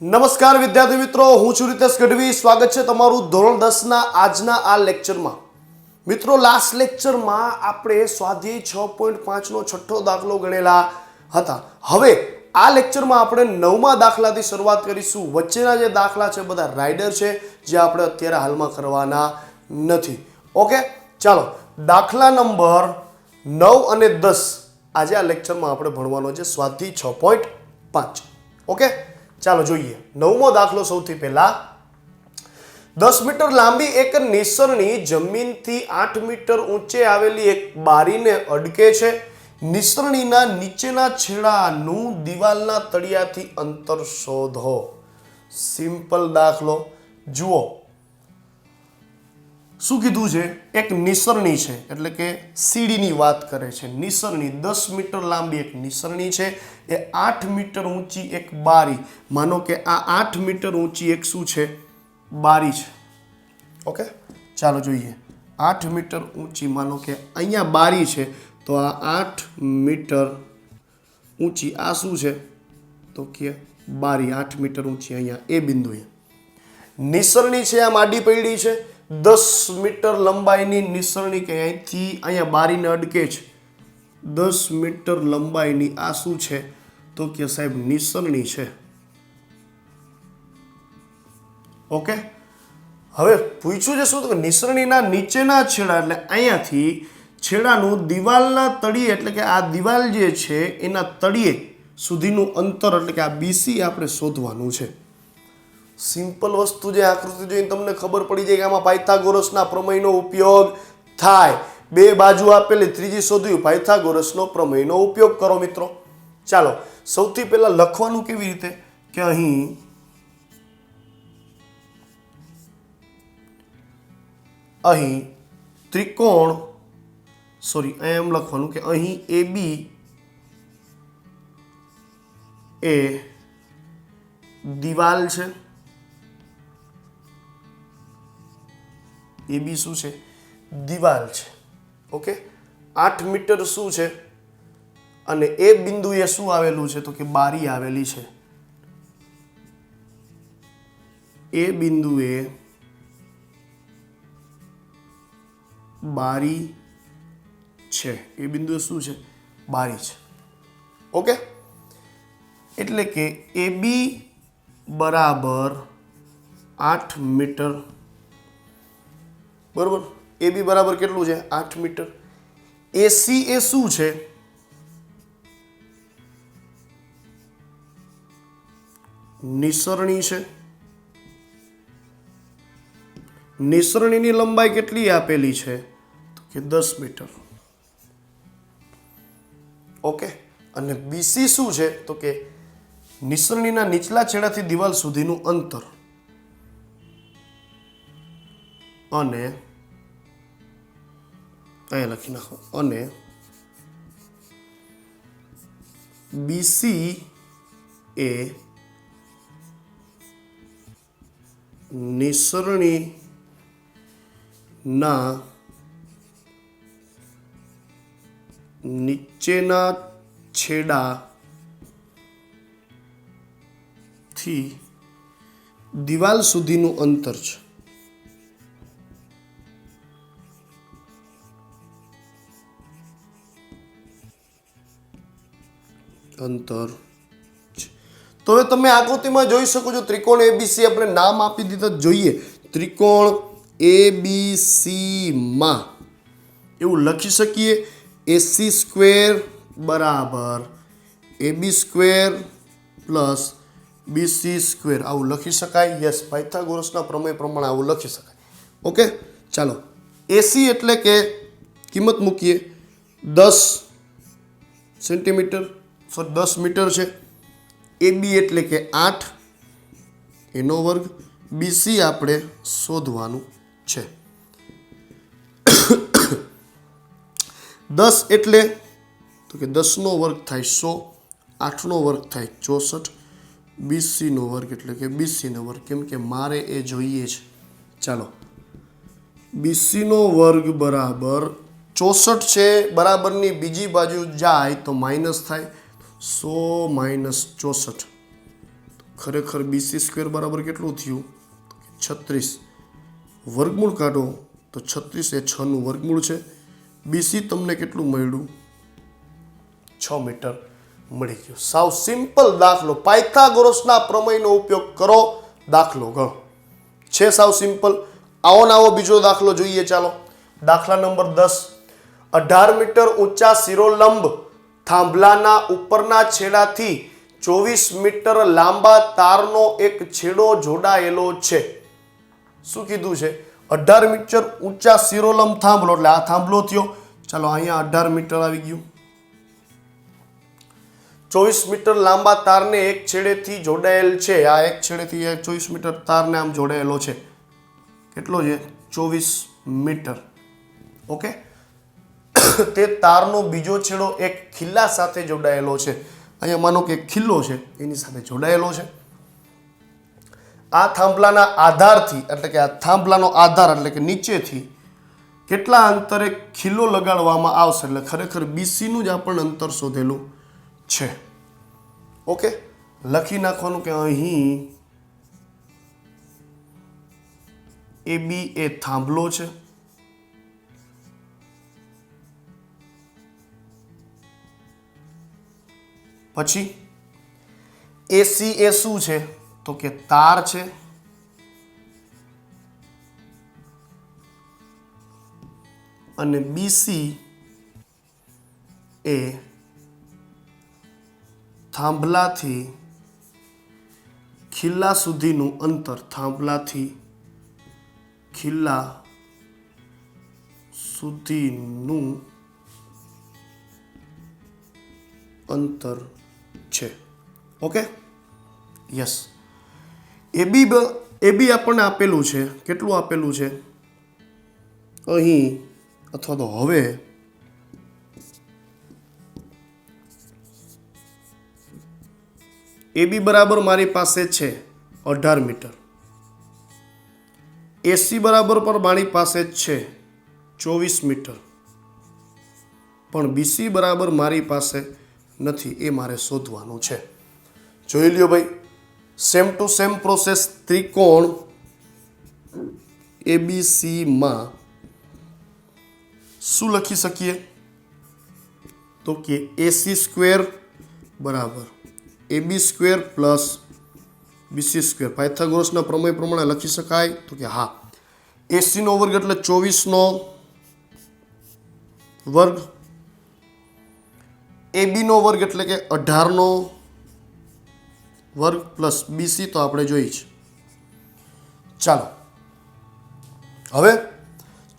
નમસ્કાર વિદ્યાર્થી મિત્રો, હું છું રીતેશ ગઢવી. સ્વાગત છે તમારું ધોરણ દસના આજના આ લેક્ચરમાં. મિત્રો લાસ્ટ લેક્ચરમાં આપણે સ્વાધ્યાય છ પોઈન્ટ પાંચનો છઠ્ઠો દાખલો ગણેલા હતા. હવે આ લેક્ચરમાં આપણે નવમા દાખલાથી શરૂઆત કરીશું. વચ્ચેના જે દાખલા છે, બધા રાઇડર છે, જે આપણે અત્યારે હાલમાં કરવાના નથી. ઓકે ચાલો. દાખલા નંબર નવ અને દસ આજે આ લેક્ચરમાં આપણે ભણવાનો છે સ્વાધ્યાય છ પોઈન્ટ પાંચ. ઓકે ચાલો જોઈએ. નવમો દાખલો સૌથી પહેલા. દસ મીટર લાંબી એક નિસરણી જમીનથી આઠ મીટર ઊંચે આવેલી એક બારીને અડકે છે. નિસરણીના નીચેના છેડાનું દિવાલના તળિયાથી અંતર શોધો. સિમ્પલ દાખલો. જુઓ. શું કીધું છે એક નિસરણી છે, એટલે કે સીડીની વાત કરે છે. નિસરણી દસ મીટર લાંબી એક નિસરણી છે. એ આઠ મીટર ઊંચી એક બારી. માનો કે આ આઠ મીટર ઊંચી એક શું છે? બારી છે. ઓકે? ચાલો જોઈએ. આઠ મીટર ઊંચી માનો કે અહીંયા બારી છે, તો આ આઠ મીટર ઊંચી આ શું છે? તો કે બારી આઠ મીટર ઊંચી અહીંયા એ બિંદુએ. નિસરણી છે આ માડી પૈડી છે. દસ મીટર લંબાઈની નિસરણી કે અહીંથી અહીંયા બારીને અડકે છે. દસ મીટર લંબાઈની આ શું છે? તો કે સાહેબ, નિસરણી છે. ઓકે? હવે પૂછ્યું છે શું? તો નિસરણીના નીચેના છેડા, એટલે અહીંયાથી છેડાનું દિવાલના તળિયે, એટલે કે આ દિવાલ જે છે, એના તળિયે સુધીનું અંતર, એટલે કે આ બીસી આપણે શોધવાનું છે. સિમ્પલ વસ્તુ જે આકૃતિ જોઈને તમને ખબર પડી જાય કે આમાં પાયથાગોરસના પ્રમેયનો ઉપયોગ થાય. બે બાજુ આપેલી, ત્રીજી શોધ્યું, પાયથાગોરસનો પ્રમેયનો ઉપયોગ કરો મિત્રો. ચાલો, સૌથી પહેલા લખવાનું કેવી રીતે? કે અહીં અહીં ત્રિકોણ, સોરી એમ લખવાનું કે અહીં એ બી એ દિવાલ છે. એ બી શું છે? દિવાલ છે. ઓકે? આઠ મીટર શું છે? અને એ બિંદુએ શું આવેલું છે? તો કે બારી આવેલી છે. એ બિંદુએ બારી છે. એ બિંદુએ શું છે? બારી છે. ઓકે? એટલે કે એ બી બરાબર આઠ મીટર બરોબર? એ બી બરાબર કેટલું છે? આઠ મીટર. એસી એ શું છે? નિસરણી છે. નિસરણીની લંબાઈ કેટલી આપેલી છે? કે દસ મીટર. ઓકે? અને બીસી શું છે? તો કે નિસરણીના નીચલા છેડાથી દિવાલ સુધીનું અંતર. અને અહીંયા લખી નાખો. અને બીસી એ નિસરણીના નીચેના છેડા થી દિવાલ સુધીનું અંતર છે. અંતર તો હવે તમે આકૃતિમાં જોઈ શકો છો ત્રિકોણ એબીસી આપણે નામ આપી દીધા જોઈએ. ત્રિકોણ એબીસીમાં એવું લખી શકીએ એસી સ્ક્વેર બરાબર. AB square plus BC square આવું લખી શકાય? યસ પાયથાગોરસના પ્રમેય પ્રમાણે આવું લખી શકાય. ઓકે ચાલો. એસી એટલે કે કિંમત મૂકીએ. દસ સેન્ટીમીટર સોરી દસ મીટર છે. એ બી એટલે કે આઠ, એનો વર્ગ બીસી આપણે શોધવાનું છે. દસ એટલે તો કે દસનો વર્ગ થાય સો, આઠનો વર્ગ થાય ચોસઠ બીસીનો વર્ગ એટલે કે બીસીનો વર્ગ. કેમ કે મારે એ જોઈએ છે. ચાલો. બીસીનો વર્ગ બરાબર ચોસઠ છે, બરાબરની બીજી બાજુ જાય તો માઇનસ થાય. સો માઇનસ ચોસઠ. ખરેખર બીસી સ્ક્વેર બરાબર કેટલું થયું? છત્રીસ. વર્ગમૂળ કાઢો તો છત્રીસ એ છનું વર્ગમૂળ છે. બીસી તમને કેટલું મળ્યું? છ મીટર મળી ગયું. સાવ સિમ્પલ દાખલો. પાયથાગોરસના પ્રમેયનો ઉપયોગ કરો દાખલો ગણો. છે સાવ સિમ્પલ આવો ને આવો બીજો દાખલો જોઈએ, ચાલો. દાખલા નંબર દસ. અઢાર મીટર ઊંચા શિરોલંબ થાંભલાના ઉપરના છેડાથી ચોવીસ મીટર લાંબા તારનો એક છેડો જોડાયેલો છે. શું કીધું છે? અઢાર મીટર ઊંચા સિરોલમ થાંભલો, એટલે આ થાંભલો થયો. ચાલો અહીંયા અઢાર મીટર આવી ગયું. ચોવીસ મીટર લાંબા તારને એક છેડેથી જોડાયેલ છે. આ એક છેડેથી ચોવીસ મીટર તારને આમ જોડાયેલો છે. કેટલો છે? ચોવીસ મીટર. ઓકે? તે તારનો બીજો છેડો એક ખિલ્લા સાથે જોડાયેલો છે. અહીંયા માનો કે ખિલ્લો છે, એની સાથે જોડાયેલો છે. આ થાંભલાના આધારથી, એટલે કે આ થાંભલાનો આધાર, એટલે કે નીચેથી કેટલા અંતરે ખિલ્લો લગાડવામાં આવશે, એટલે ખરેખર બીસીનું જ આપણને અંતર શોધેલું છે. ઓકે લખી નાખવાનું કે અહીં એ બી એ થાંભલો છે. પછી એસી એ શું છે? તો કે તાર છે. અને બીસી એ થાંભલાથી ખિલ્લા સુધીનું અંતર, થાંભલાથી ખિલ્લા સુધીનું અંતર છે. ઓકે યસ એ બી એ બી આપણને આપેલું છે. કેટલું આપેલું છે? અહીં, અથવા તો હવે, એ બી બરાબર મારી પાસે છે અઢાર મીટર. એસી બરાબર પણ મારી પાસે જ છે ચોવીસ મીટર. પણ બીસી બરાબર મારી પાસે નથી એ મારે શોધવાનું છે. જોઈ લ્યો ભાઈ સેમ ટુ સેમ પ્રોસેસ ત્રિકોણ એબીસીમાં શું લખી શકીએ? તો કે એસી સ્ક્વેર બરાબર AB square plus BC square પાયથાગોરસના પ્રમેય પ્રમાણે લખી શકાય તો કે હા. એસીનો વર્ગ એટલે ચોવીસનો વર્ગ એબીનો વર્ગ એટલે કે અઢારનો વર્ગ પ્લસ બીસી તો આપણે જોઈ છે. ચાલો. હવે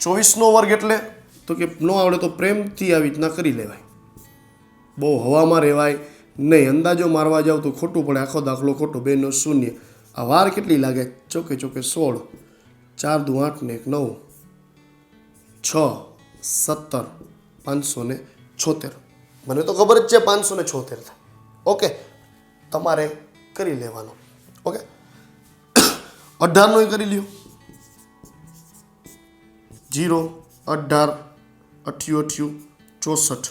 ચોવીસનો વર્ગ એટલે તો કે ન આવડે તો પ્રેમથી આવી રીતના કરી લેવાય. બહુ હવામાં રહેવાય નહીં, અંદાજો મારવા જાવ તો ખોટું પડે આખો દાખલો ખોટો બેનો શૂન્ય. આ વાર કેટલી લાગે? ચોકે ચોકે સોળ. ચાર દુ આઠ ને એક નવ. છ, સત્તર, પાંચસો ને છોતેર. મને તો ખબર જ છે પાંચસો ને છોતેર ઓકે, તમારે કરી લેવાનો. ઓકે? અઢારનો કરી લ્યો. જીરો, અઢાર, અઠ્યું અઠ્યું, ચોસઠ,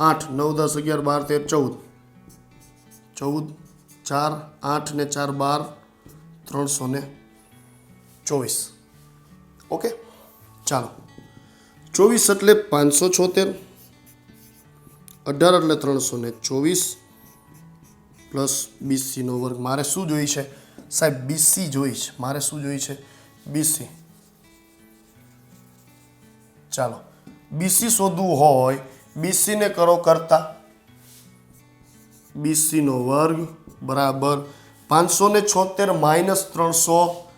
આઠ, નવ, દસ, અગિયાર, બાર, તેર, ચૌદ. ચૌદ, ચાર, આઠ ને ચાર, બાર, ત્રણસો ને ચોવીસ. ઓકે? ચાલો. ચોવીસ એટલે પાંચસો છોતેર. અઢાર એટલે ત્રણસો ને ચોવીસ પ્લસ બીસીનો વર્ગ. મારે શું જોઈ છે? સાહેબ, બીસી જોઈ છે. મારે શું જોઈ છે? બીસી. ચાલો. બીસી શોધવું હોય, બીસીને કરો કરતા. બીસીનો વર્ગ બરાબર પાંચસો ને છોતેર માઇનસ ત્રણસો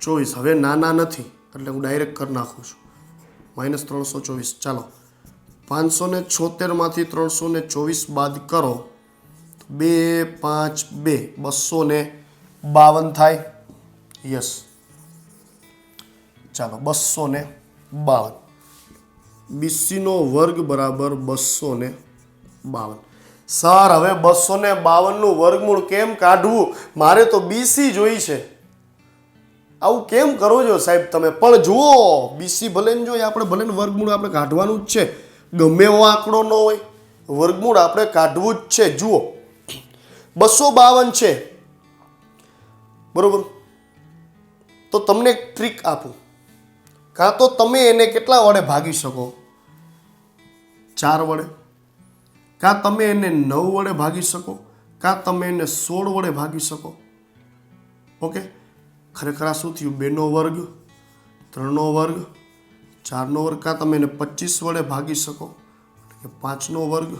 ચોવીસ. હવે નાના નથી, એટલે હું ડાયરેક્ટ કરી નાખું છું. માઇનસ ત્રણસો ચોવીસ. ચાલો. પાંચસો ને છોતેરમાંથી ત્રણસો ને ચોવીસ બાદ કરો. બે, પાંચ, બે. બસો ને બાવન થાય. યસ. ચાલો, બસો ને બાવન. બીસીનો વર્ગ બરાબર બસો ને બાવન. સર, હવે બસો ને બાવનનું વર્ગમૂળ કેમ કાઢવું? મારે તો બીસી જોઈ છે. આવું કેમ કરો છો સાહેબ તમે? પણ જુઓ, બીસી ભલે જોઈએ આપણે ભલે વર્ગમૂળ આપણે કાઢવાનું જ છે. ગમે એવો આંકડો ન હોય. વર્ગમૂળ આપણે કાઢવું જ છે. જુઓ. બસો બાવન છે. બરોબર? તો તમને એક ટ્રીક આપું. કાં તો તમે એને કેટલા વડે ભાગી શકો? ચાર વડે. કાં તમે એને નવ વડે ભાગી શકો? કાં તમે એને સોળ વડે ભાગી શકો? ઓકે? ખરેખર શું થયું? બેનો વર્ગ, ત્રણનો વર્ગ ચારનો વર્ગ કાં તમે એને પચીસ વડે ભાગી શકો? કે પાંચનો વર્ગ?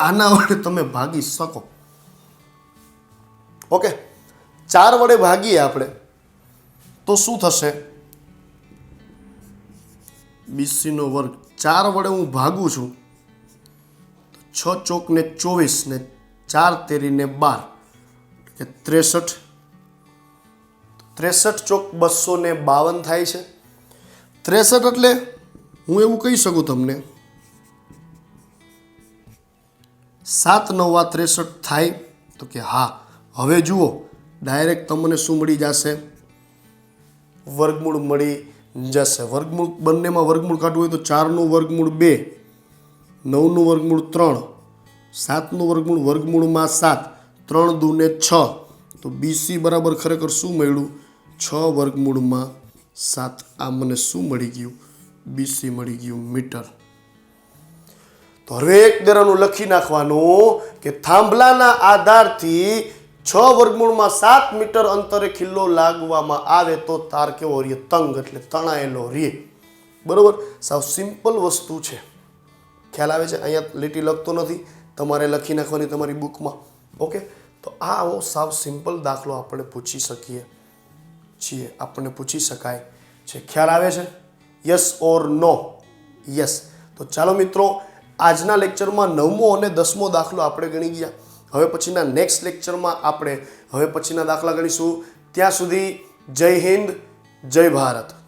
આના વડે તમે ભાગી શકો. ઓકે? ચાર વડે ભાગીએ આપણે, તો શું થશે? બીસીનો વર્ગ. ચાર વડે હું ભાગું છું છ ચોક ને ચોવીસ ને ચાર તેરીને બાર. કે ત્રેસઠ. ત્રેસઠ ચોક બસો ને બાવન થાય છે. ત્રેસઠ એટલે હું એવું કહી શકું તમને. સાત નવા ત્રેસઠ થાય તો કે હા, હવે જુઓ, ડાયરેક્ટ તમને શું મળી જશે. વર્ગમૂળ મળી જશે. વર્ગમૂળ, બંનેમાં વર્ગમૂળ કાઢવું હોય તો ચારનું વર્ગમૂળ બે, નવનું વર્ગમૂળ ત્રણ, સાતનું વર્ગમૂળ વર્ગમૂળમાં સાત, ત્રણ દૂને છ. તો બીસી બરાબર ખરેખર શું મળ્યું? છ વર્ગમૂળમાં સાત આ મને શું મળી ગયું? બીસી મળી ગયું મીટર. તો હવે દરાનું લખી નાખવાનું કે થાંભલાના આધારથી છ વર્ગમૂળમાં સાત મીટર અંતરે ખિલ્લો લાગવામાં આવે તો તાર કેવો રે તંગ, એટલે તણાયેલો રે બરોબર? સાવ સિમ્પલ વસ્તુ છે. ખ્યાલ આવે છે? અહીંયા લીટી લખતો નથી. તમારે લખી નાખવાની તમારી બુકમાં. ઓકે? તો આવો સાવ સિમ્પલ દાખલો આપણે પૂછી શકીએ. છીએ આપણને પૂછી શકાય છે. ખ્યાલ આવે છે? યસ ઓર નો યસ તો ચાલો મિત્રો, આજના લેક્ચરમાં નવમો અને દસમો દાખલો આપણે ગણી ગયા. હવે પછીના નેક્સ્ટ લેક્ચરમાં આપણે હવે પછીના દાખલા ગણીશું. ત્યાં સુધી જય હિન્દ, જય ભારત.